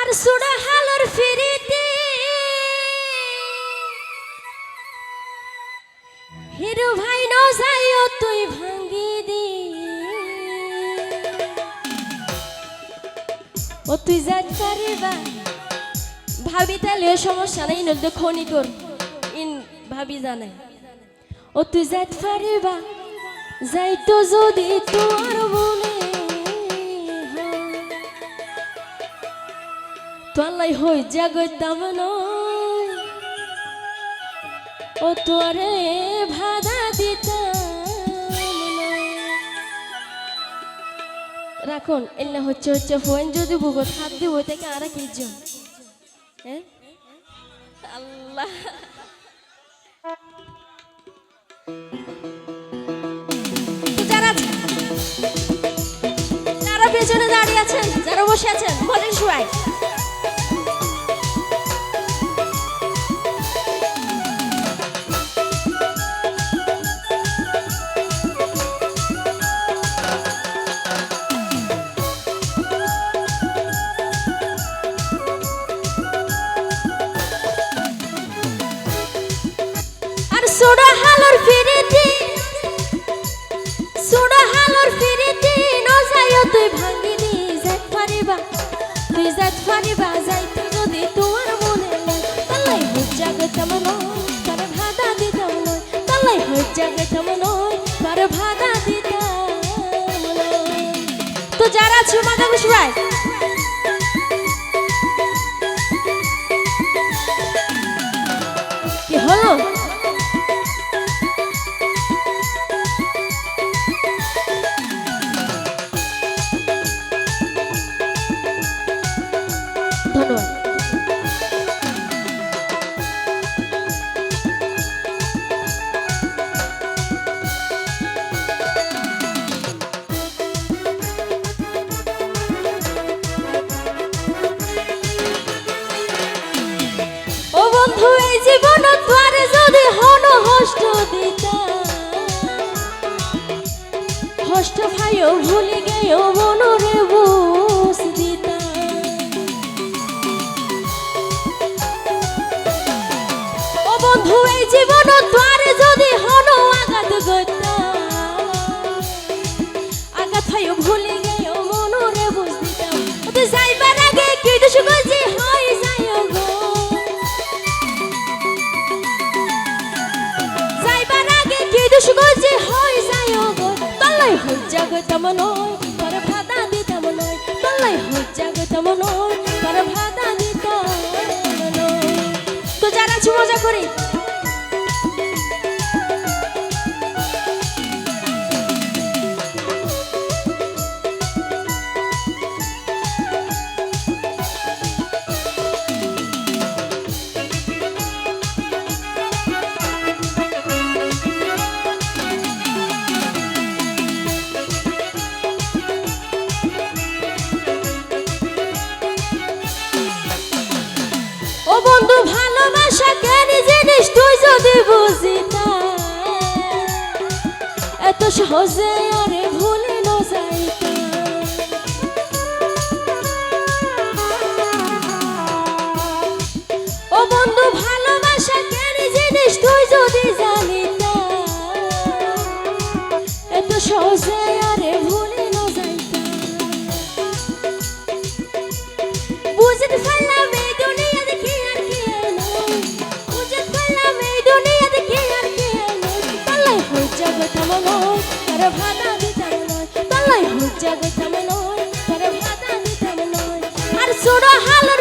আর সুড়া হালার ফিরিতে। হিরু ভাই ন যাইও, তুই ভাঙ্গি দি। ও তুই যাত পারিবা। ভাবি তাহলে সমস্যা নাই নদী খনি কর ইন ভাবি জানাই ও তুই যাত পারিবা, যাইতো যদি তোর বলে তোলাই হই জাগতাম ও তোরে ভাদা দিতাম রাখুন এলে হচ্ছে হচ্ছে ফোন, যদি ভূগত হাত দিব থেকে আর কি জন? হ্যাঁ আল্লাহ। যারা পেছনে দাঁড়িয়ে আছেন, যারা বসে আছেন বলেন সবাই। সোডা হালর ফিরিতি সোডা হালর ফিরিতি ন যাইও তুই দি যাইত পারিবা তুই যাইত পারিবা যাইতে যদি তোমার মনে লয় তালাই হই জাগতাম নয়, তার ভাদা দিতাম নয় তালাই হই জাগতাম নয়, তার ভাদা দিতাম তো যারা আছো মাথা বসবাই বন্ধু এই জীবন তোরে যদি হন হষ্ট দিতা। হষ্ট ভুলে গেও মনরে তলাই হই জাগতাম নয় পর ভাদা দিতাম নয় তলাই হই জাগতাম নয় পর ভাদা দিতাম নয় তো যারা মজা করি। বন্ধু ভালোবাসা কেন জিনিস তুই যদি বুঝিতা। এত সহজে আরে থামলো তার ভাতা দি থামলো তলাই হুজ্জা গো থামলো তার ভাতা দি থামলো আর সুরা হালর